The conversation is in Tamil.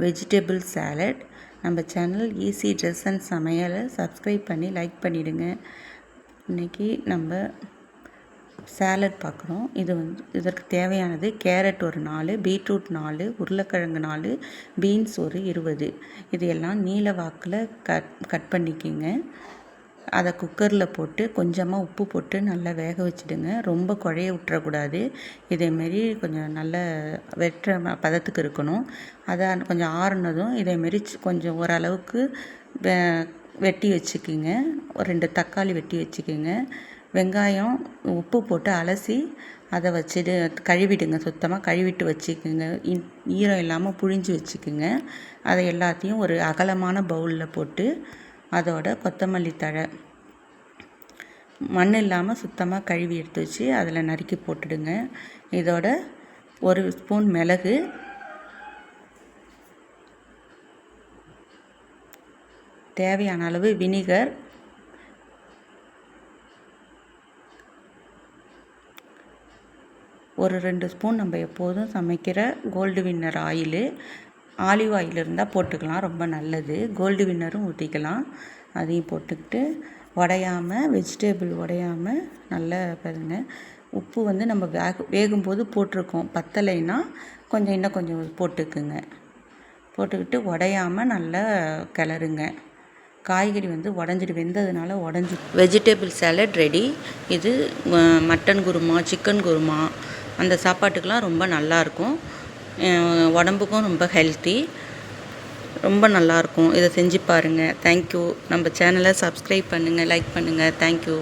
வெஜிடபிள் சாலட் நம்ம சேனல் ஈஸி ட்ரெஸ் அண்ட் சமையலை சப்ஸ்கிரைப் பண்ணி லைக் பண்ணிவிடுங்க இன்றைக்கி நம்ம சேலட் பார்க்குறோம். இது வந்து இதற்கு தேவையானது கேரட் ஒரு நாலு பீட்ரூட் நாலு உருளைக்கிழங்கு நாலு பீன்ஸ் ஒரு இருபது. இது எல்லாம் நீல வாக்கில் கட் கட் பண்ணிக்கிங்க. அதை குக்கரில் போட்டு கொஞ்சமாக உப்பு போட்டு நல்லா வேக வச்சுடுங்க. ரொம்ப குழைய விட்டுறக்கூடாது. இதேமாரி கொஞ்சம் நல்ல வெட்டுற பதத்துக்கு இருக்கணும். அதை கொஞ்சம் ஆறுனதும் இதேமாரி கொஞ்சம் ஓரளவுக்கு வெ வெட்டி வச்சுக்கிங்க. ஒரு ரெண்டு தக்காளி வெட்டி வச்சுக்கிங்க. வெங்காயம் உப்பு போட்டு அலசி அதை வச்சுட்டு கழுவிடுங்க. சுத்தமாக கழுவிட்டு வச்சுக்கோங்க. ஈரம் இல்லாமல் புழிஞ்சு வச்சுக்கோங்க. அதை எல்லாத்தையும் ஒரு அகலமான பவுலில் போட்டு அதோட கொத்தமல்லி தழை. மண் இல்லாமல் சுத்தமாக கழுவி எடுத்து வச்சு அதில் நறுக்கி போட்டுடுங்க. இதோட ஒரு ஸ்பூன் மிளகு. தேவையான அளவு வினிகர். ஒரு ரெண்டு ஸ்பூன் நம்ம எப்போதும் சமைக்கிற gold winner oil. Olive oil இருந்தால் போட்டுக்கலாம் ரொம்ப நல்லது. கோல்டு வின்னரும் ஊற்றிக்கலாம் அதையும் போட்டுக்கிட்டு உடையாமல் வெஜிடேபிள் உடையாமல் நல்லா பாருங்க. உப்பு வந்து நம்ம வேக வேகும்போது போட்டிருக்கோம். பத்தலைன்னா கொஞ்சம் இன்னும் கொஞ்சம் போட்டுக்குங்க. போட்டுக்கிட்டு உடையாமல் நல்லா கிளறுங்க. காய்கறி வந்து உடஞ்சிட்டு வெந்ததுனால உடஞ்சி. வெஜிடேபிள் சாலட் ரெடி இது மட்டன் குருமா சிக்கன் குருமா அந்த சாப்பாட்டுக்கெலாம் ரொம்ப நல்லாயிருக்கும் உடம்புக்கும் ரொம்ப ஹெல்த்தி ரொம்ப நல்லாயிருக்கும். இதை செஞ்சு பாருங்கள் தேங்க்யூ நம்ம சேனலை சப்ஸ்கிரைப் பண்ணுங்கள் லைக் பண்ணுங்கள் தேங்க்யூ